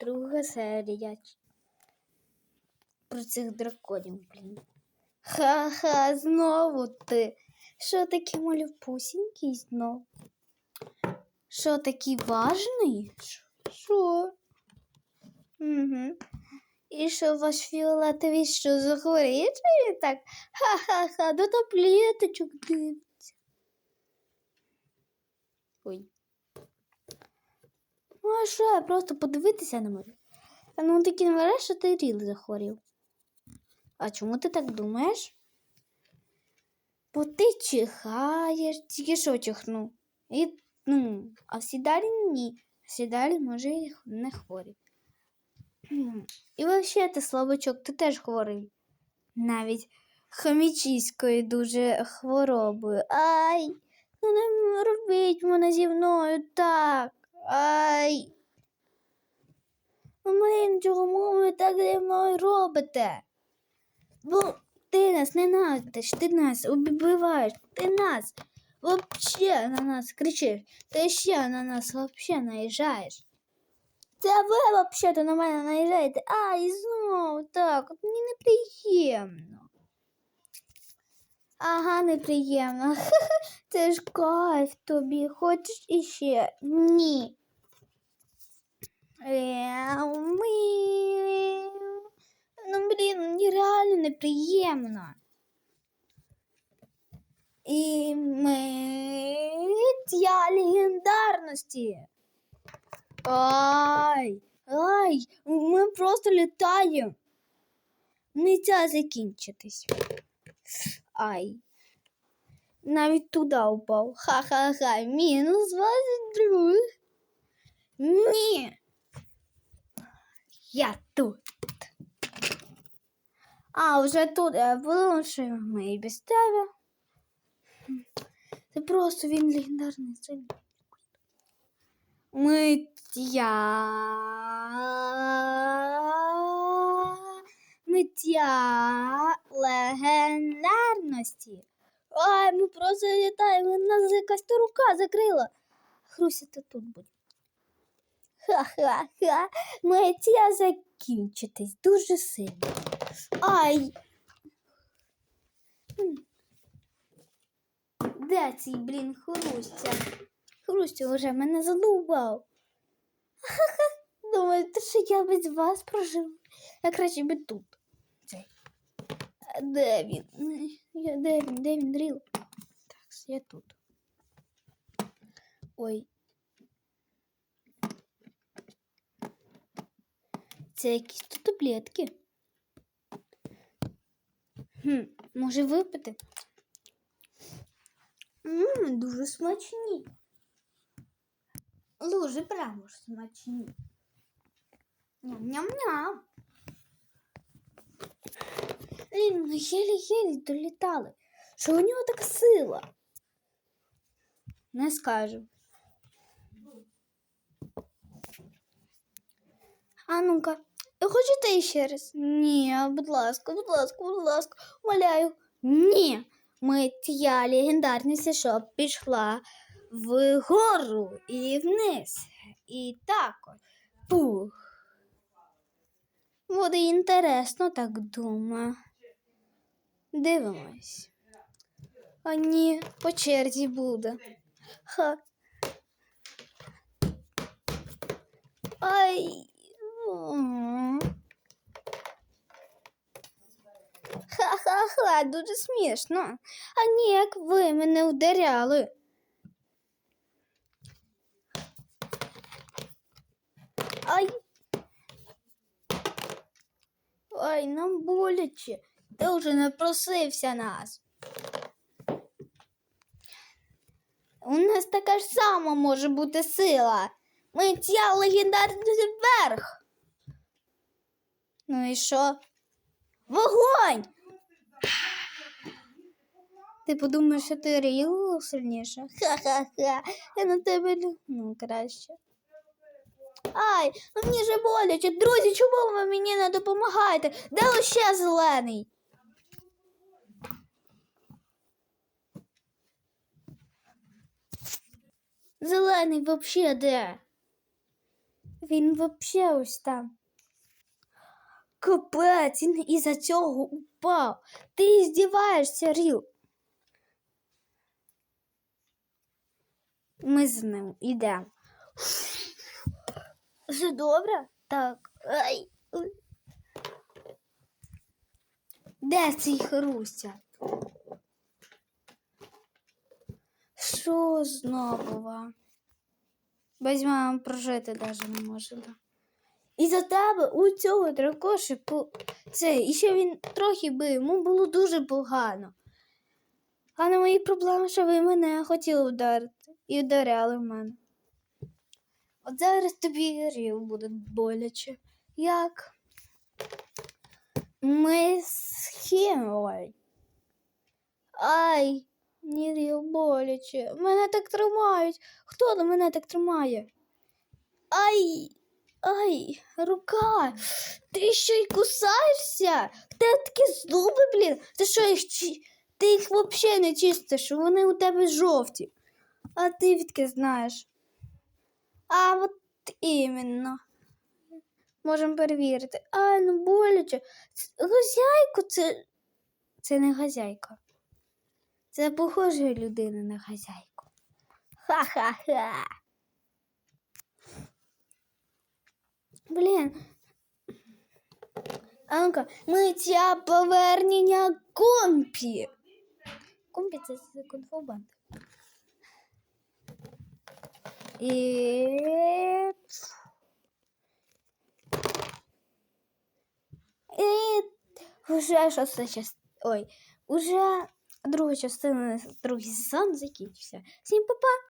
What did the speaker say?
друга серія. Про цих драконів, блін. Ха-ха, знову ти. Що такий малюпусінький знов? Що такий важний? Що? Угу. І що ваш фіолетовий що захворіє чи так? Ха-ха-ха, до таблеточок дивиться. Ой. Ну, а що, я просто подивитися не можу. А ну таки не вважаєш, що ти ріл захворів. А чому ти так думаєш? Бо ти чихаєш, тільки що чихнув. І, ну, а всі далі ні. Всі далі може і не хворі. І взагалі ти слабачок, ти теж хворий. Навіть хомічиською дуже хворобою. Ай, ну не робіть мене зі мною так. Ай. Ну, блін, чому ви так зі мною робите? Бо ти нас ненавидиш, ти нас убиваєш, ти нас вообще на нас кричиш, ти ще на нас вообще наїжджаєш. Це ви вообще-то на мене наїжджаєте. А, знову так, от мені неприємно. Ага, неприємно. Це ж кайф тобі. Хочеш іще? Ні. Еу, ми. Ну, блін, мені реально неприємно. І миття легендарності. Ай, ай, ми просто літаємо. Миття закінчитись. Ай. Навіть туди упав. Ха-ха-ха. Мінус 22. Ні. Я тут. А, вже тут я вилучив і без тебе. Це просто він легендарний сильний. Миття. Миття легендарності. Ай, ми просто літаємо, нас якась рука закрила. Хруся, ти тут будь. Ха-ха-ха. Миття закінчитись дуже сильно. Ай. Де цей, блін, Хрустя? Хрустя вже мене задовбав. Ха-ха. Думаєте, що я без вас проживу? Я краще би тут. Цей. Де він? Де він? Де він дріл? Так, я тут. Ой. Це якісь тут таблетки. Хм, може випити? Ммм, дуже смачні. Дуже прямо ж смачні. Ням-ням-ням. Блін, ну єлі-єлі долітали. Що у нього така сила? Не скажу. А ну-ка, Хочете ще раз? Ні, будь ласка, будь ласка, будь ласка, умоляю. Ні. Миття легендарність, щоб пішла вгору і вниз. І так. Пух. Буде інтересно, так думаю. Дивимось. А ні, по черзі буде. Ха. Ай. М. Ха-ха-ха, дуже смішно. А ні, як ви мене ударяли. Ай. Ай, нам боляче. Ти вже не просився нас. У нас така ж сама може бути сила. Ми ця легендарний верх. Ну і що? Вогонь! Ти подумаєш, що ти ріл сильніше? Ха-ха-ха. Я на тебе ну, краще. Ай, ну мені же боляче. Друзі, чому ви мені не допомагаєте? Де ще зелений? Зелений взагалі де? Він взагалі ось там. Капець, він із-за цього упав. Ти здіваєшся, Ріл. Ми з ним йдемо. Все добре? Так. Ай. Де цей Хруся? Що знову? вам? Без мами прожити навіть не може. Да? І за тебе у цього дракоші по... це, і ще він трохи бив, йому було дуже погано. А не мої проблеми, що ви мене хотіли вдарити і вдаряли в мене. От зараз тобі рів буде боляче. Як? Ми з. Ай, не рів боляче. Мене так тримають. Хто до мене так тримає? Ай, ай, рука. Ти ще й кусаєшся? В тебе такі зуби, блін. Ти що їх чи- ти їх взагалі не чистиш, вони у тебе жовті. А ти відки знаєш? А от іменно. Можемо перевірити. Ай, ну боляче. Хазяйку це. Це не хазяйка. Це похоже людина на хазяйку. Ха-ха-ха. Блін. А ну-ка, миття повернення компі. Компі це з кунфу-банд. І... І вже шоста частина. Ой, уже друга частина, другий сезон закінчився. Всім па-па!